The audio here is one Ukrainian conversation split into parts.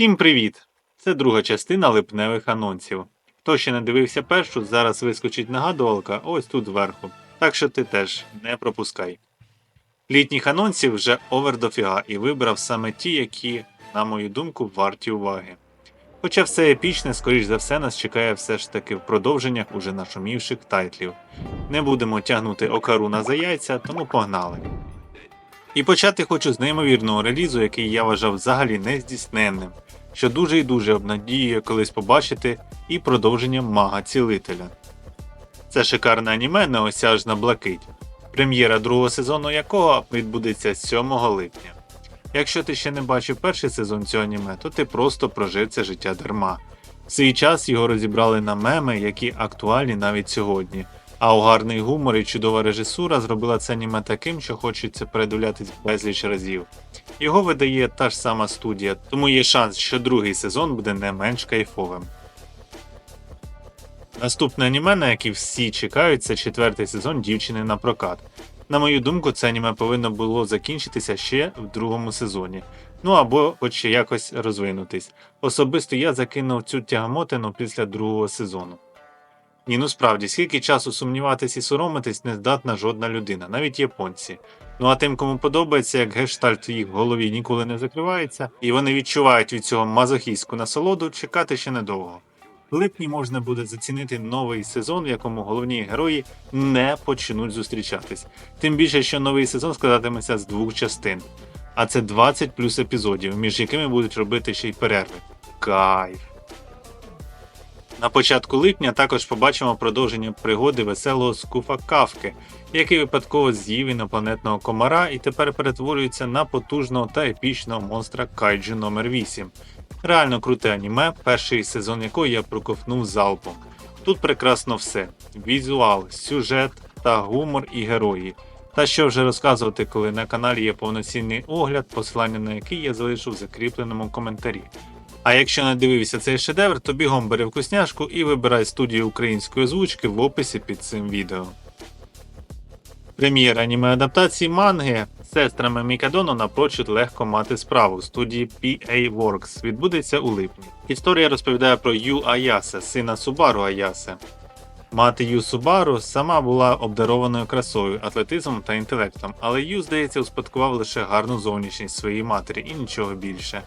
Всім привіт! Це друга частина липневих анонсів. Хто ще не дивився першу, зараз вискочить нагадувалка ось тут зверху. Так що ти теж не пропускай. Літніх анонсів вже овер дофіга і вибрав саме ті, які, на мою думку, варті уваги. Хоча все епічне, скоріш за все, нас чекає все ж таки в продовженнях уже нашумівших тайтлів. Не будемо тягнути окару на за яйця, тому погнали. І почати хочу з неймовірного релізу, який я вважав взагалі нездійсненним, що дуже і дуже обнадіює колись побачити і продовження мага цілителя. Це шикарне аніме неосяжна блакить, прем'єра другого сезону якого відбудеться 7 липня. Якщо ти ще не бачив перший сезон цього аніме, то ти просто прожив це життя дарма. В свій час його розібрали на меми, які актуальні навіть сьогодні. А у гарний гумор і чудова режисура зробила це аніме таким, що хочеться передивлятись безліч разів. Його видає та ж сама студія, тому є шанс, що другий сезон буде не менш кайфовим. Наступне аніме, на яке всі чекають, це четвертий сезон дівчини на прокат. На мою думку, це аніме повинно було закінчитися ще в другому сезоні. Ну або хоч якось розвинутись. Особисто я закинув цю тягамотину після другого сезону. Ні, ну справді, скільки часу сумніватись і соромитись не здатна жодна людина, навіть японці. Ну а тим, кому подобається, як гештальт в їх голові ніколи не закривається, і вони відчувають від цього мазохістську насолоду, чекати ще недовго. В липні можна буде зацінити новий сезон, в якому головні герої не почнуть зустрічатись. Тим більше, що новий сезон складатиметься з двох частин, а це 20 плюс епізодів, між якими будуть робити ще й перерви. Кайф! На початку липня також побачимо продовження пригоди веселого скуфа Кавки, який випадково з'їв інопланетного комара і тепер перетворюється на потужного та епічного монстра Кайджу номер 8 Реально круте аніме, перший сезон якого я проковтнув залпом. Тут прекрасно все: візуал, сюжет та гумор і герої. Та що вже розказувати, коли на каналі є повноцінний огляд, посилання на який я залишу в закріпленому коментарі. А якщо не дивився цей шедевр, то бігом бери вкусняшку і вибирай студію української озвучки в описі під цим відео. Прем'єра аніме адаптації манги сестрами Мікадоно напрочуд легко мати справу студії PA Works відбудеться у липні. Історія розповідає про Ю Аясе, сина Субару Аясе. Мати Ю Субару сама була обдарованою красою, атлетизмом та інтелектом, але Ю, здається, успадкував лише гарну зовнішність своєї матері і нічого більше.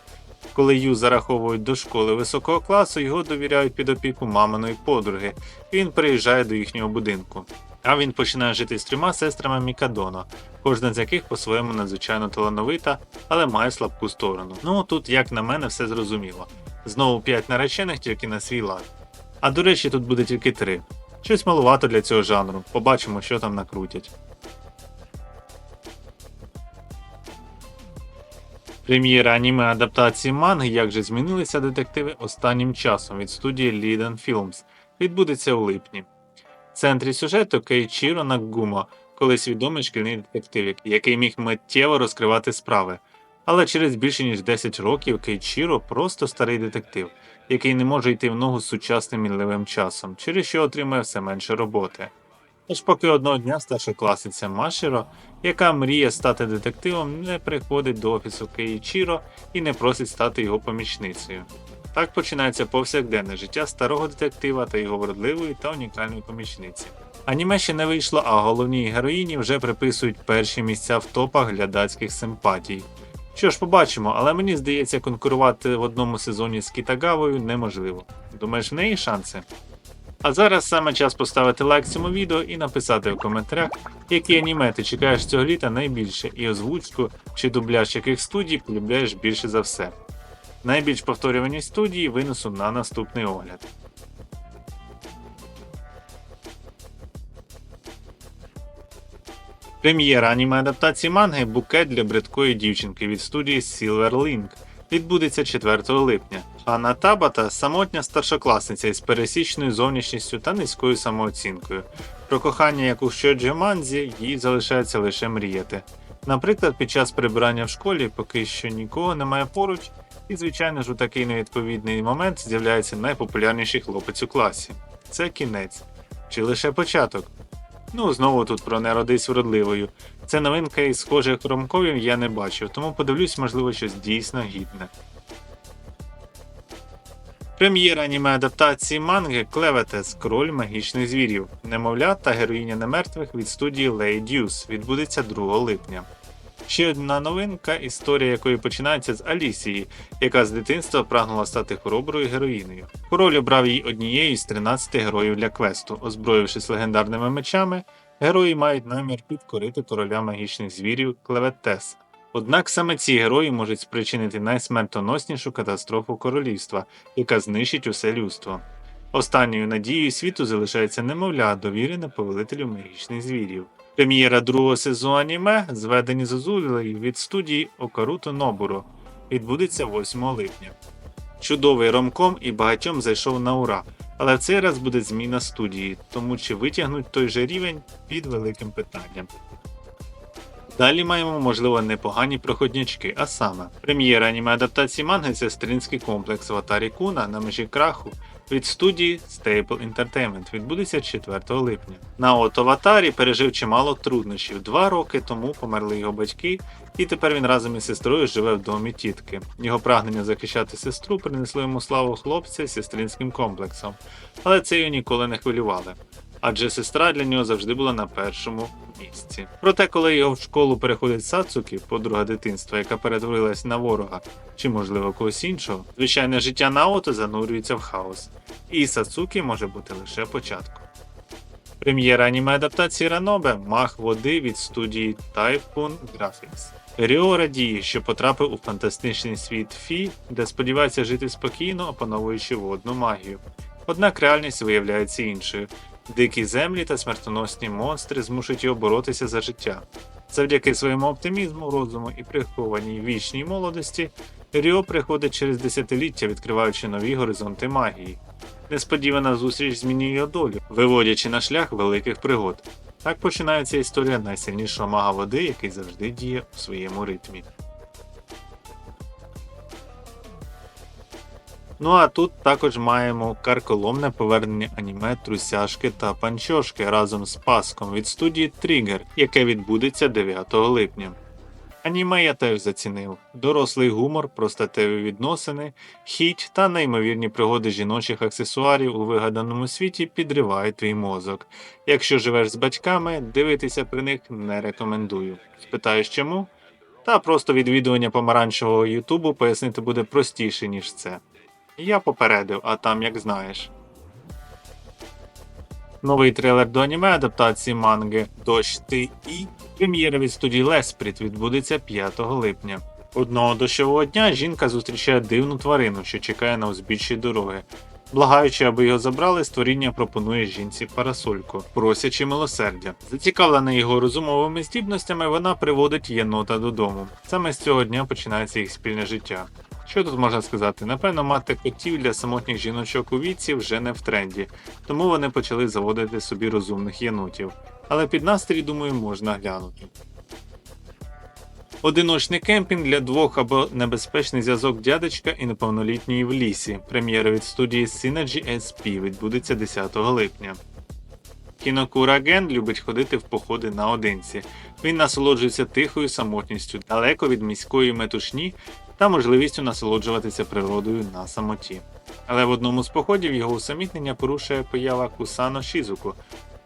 Коли Ю зараховують до школи високого класу, його довіряють під опіку маминої подруги, він приїжджає до їхнього будинку. А він починає жити з трьома сестрами Мікадоно, кожна з яких по-своєму надзвичайно талановита, але має слабку сторону. Ну тут, як на мене, все зрозуміло. Знову п'ять наречених тільки на свій лад. А до речі, тут буде тільки три. Щось малувато для цього жанру. Побачимо, що там накрутять. Прем'єра аніме адаптації манги Як же змінилися детективи останнім часом від студії Liden Films відбудеться у липні. В центрі сюжету Кейчіро Нагумо, колись відомий шкільний детектив, який міг миттєво розкривати справи. Але через більше ніж 10 років Кейчіро просто старий детектив, який не може йти в ногу з сучасним мінливим часом, через що отримує все менше роботи. Тож поки одного дня старшокласниця Машіро, яка мріє стати детективом, не приходить до офісу Кейчіро і не просить стати його помічницею. Так починається повсякденне життя старого детектива та його вродливої та унікальної помічниці. Аніме ще не вийшло, а головній героїні вже приписують перші місця в топах глядацьких симпатій. Що ж, побачимо, але мені здається, конкурувати в одному сезоні з Кітагавою неможливо. Думаєш, в неї шанси? А зараз саме час поставити лайк цьому відео і написати в коментарях, які аніме ти чекаєш цього літа найбільше, і озвучку чи дубляж яких студій полюбляєш більше за все. Найбільш повторювані студії винесу на наступний огляд. Прем'єра аніме адаптації манги Букет для бридкої дівчинки від студії Silver Link відбудеться 4 липня. Анна Табата самотня старшокласниця із пересічною зовнішністю та низькою самооцінкою. Про кохання, як у Щоджі їй залишається лише мріяти. Наприклад, під час прибирання в школі поки що нікого немає поруч, і, звичайно ж, у такий невідповідний момент з'являється найпопулярніший хлопець у класі. Це кінець. Чи лише початок? Ну, знову тут про не родись вродливою. Це новинка із схожих ромковів я не бачив, тому подивлюсь, можливо, щось дійсно гідне. Прем'єра аніме адаптації манги Клеветес Король магічних звірів. Немовля та героїня немертвих від студії Lay Deuce відбудеться 2 липня. Ще одна новинка, історія якої починається з Алісії, яка з дитинства прагнула стати хороброю героїнею. Король обрав її однією з 13 героїв для квесту. Озброївшись легендарними мечами, герої мають намір підкорити короля магічних звірів Клеветтес. Однак саме ці герої можуть спричинити найсмертоноснішу катастрофу королівства, яка знищить усе людство. Останньою надією світу залишається немовля, довірене повелителю магічних звірів. Прем'єра другого сезону аніме, зведені Зозулею від студії Окаруто Нобуро, відбудеться 8 липня. Чудовий ромком і багатьом зайшов на ура, але в цей раз буде зміна студії, тому чи витягнуть той же рівень під великим питанням. Далі маємо, можливо, непогані проходнячки, а саме прем'єра аніме адаптації манги Сестринський комплекс Ватарі Куна на межі краху від студії Staple Entertainment відбудеться 4 липня. Наото Ватарі пережив чимало труднощів. Два роки тому померли його батьки, і тепер він разом із сестрою живе в домі тітки. Його прагнення захищати сестру принесло йому славу хлопця з сестринським комплексом, але це його ніколи не хвилювало. Адже сестра для нього завжди була на першому місці. Проте, коли його в школу переходить Сацукі, подруга дитинства, яка перетворилась на ворога, чи можливо когось іншого, звичайне життя Наото занурюється в хаос, і Сацукі може бути лише початком. Прем'єра аніме адаптації Ранобе Мах води від студії Typhoon Graphics. Ріо радіє, що потрапив у фантастичний світ Фі, де сподівається жити спокійно, опановуючи водну магію. Однак реальність виявляється іншою. Дикі землі та смертоносні монстри змушують його боротися за життя. Завдяки своєму оптимізму, розуму і прихованій вічній молодості, Ріо приходить через десятиліття, відкриваючи нові горизонти магії. Несподівана зустріч змінює його долю, виводячи на шлях великих пригод. Так починається історія найсильнішого мага води, який завжди діє у своєму ритмі. Ну а тут також маємо карколомне повернення аніме Трусяшки та Панчошки разом з Паском від студії Trigger, яке відбудеться 9 липня. Аніме я теж зацінив. Дорослий гумор, простатеві відносини, хіть та неймовірні пригоди жіночих аксесуарів у вигаданому світі підривають твій мозок. Якщо живеш з батьками, дивитися при них не рекомендую. Спитаєш чому? Та просто відвідування помаранчевого Ютубу пояснити буде простіше, ніж це. Я попередив, а там як знаєш. Новий трейлер до аніме адаптації манги Дощ ти і прем'єра від студії Леспріт відбудеться 5 липня. Одного дощового дня жінка зустрічає дивну тварину, що чекає на узбіччі дороги. Благаючи, аби його забрали, створіння пропонує жінці парасольку, просячи милосердя. Зацікавлена його розумовими здібностями, вона приводить єнота додому. Саме з цього дня починається їх спільне життя. Що тут можна сказати? Напевно, мати котів для самотніх жіночок у віці вже не в тренді, тому вони почали заводити собі розумних єнотів. Але під настрій, думаю, можна глянути. Одиночний кемпінг для двох або небезпечний зв'язок дядечка і неповнолітньої в лісі. Прем'єра від студії Synergy SP відбудеться 10 липня. Кінокура Ген любить ходити в походи наодинці. Він насолоджується тихою самотністю, далеко від міської метушні та можливістю насолоджуватися природою на самоті. Але в одному з походів його усамітнення порушує поява Кусано Шізуку,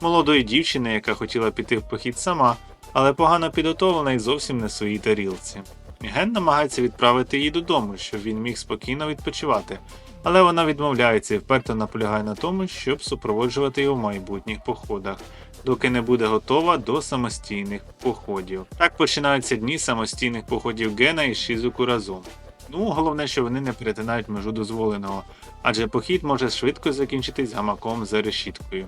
молодої дівчини, яка хотіла піти в похід сама, але погано підготовлена і зовсім не своїй тарілці. Ген намагається відправити її додому, щоб він міг спокійно відпочивати, але вона відмовляється і вперто наполягає на тому, щоб супроводжувати його в майбутніх походах, доки не буде готова до самостійних походів. Так починаються дні самостійних походів Гена і Шізуку разом. Ну, головне, що вони не перетинають межу дозволеного, адже похід може швидко закінчитись гамаком за решіткою.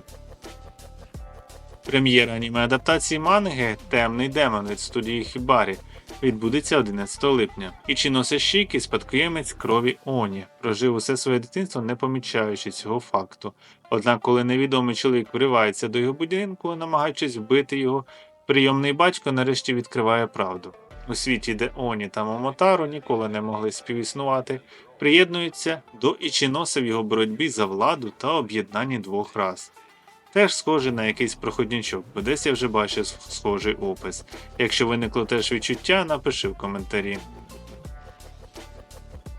Прем'єра аніме адаптації манги Темний демон від студії Хібарі відбудеться 11 липня. Ічіно Сешікі, спадкоємець крові Оні, прожив усе своє дитинство, не помічаючи цього факту. Однак, коли невідомий чоловік вривається до його будинку, намагаючись вбити його, прийомний батько нарешті відкриває правду. У світі, де Оні та Момотаро ніколи не могли співіснувати, приєднуються до Ічіноса в його боротьбі за владу та об'єднанні двох рас. Теж схоже на якийсь проходнячок, бо десь я вже бачив схожий опис. Якщо виникло теж відчуття, напиши в коментарі.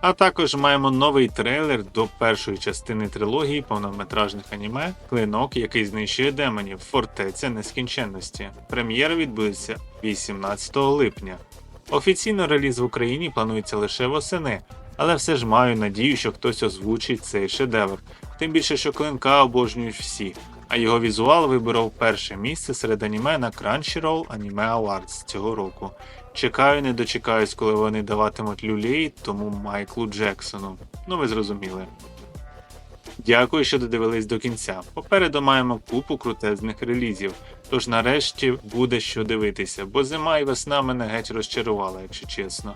А також маємо новий трейлер до першої частини трилогії повнометражних аніме Клинок, який знищує демонів. Фортеця нескінченності. Прем'єра відбудеться 18 липня. Офіційно реліз в Україні планується лише восени, але все ж маю надію, що хтось озвучить цей шедевр. Тим більше, що клинка обожнюють всі, а його візуал виборов перше місце серед аніме на Crunchyroll Anime Awards цього року. Чекаю, не дочекаюсь, коли вони даватимуть люлей тому Майклу Джексону. Ну ви зрозуміли. Дякую, що додивились до кінця. Попереду маємо купу крутезних релізів, тож нарешті буде що дивитися, бо зима і весна мене геть розчарувала, якщо чесно.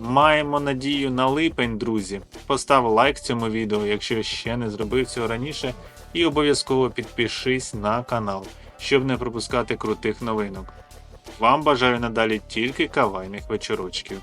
Маємо надію на липень, друзі. Постав лайк цьому відео, якщо ще не зробив цього раніше, і обов'язково підпишись на канал, щоб не пропускати крутих новинок. Вам бажаю надалі тільки кавайних вечорочків.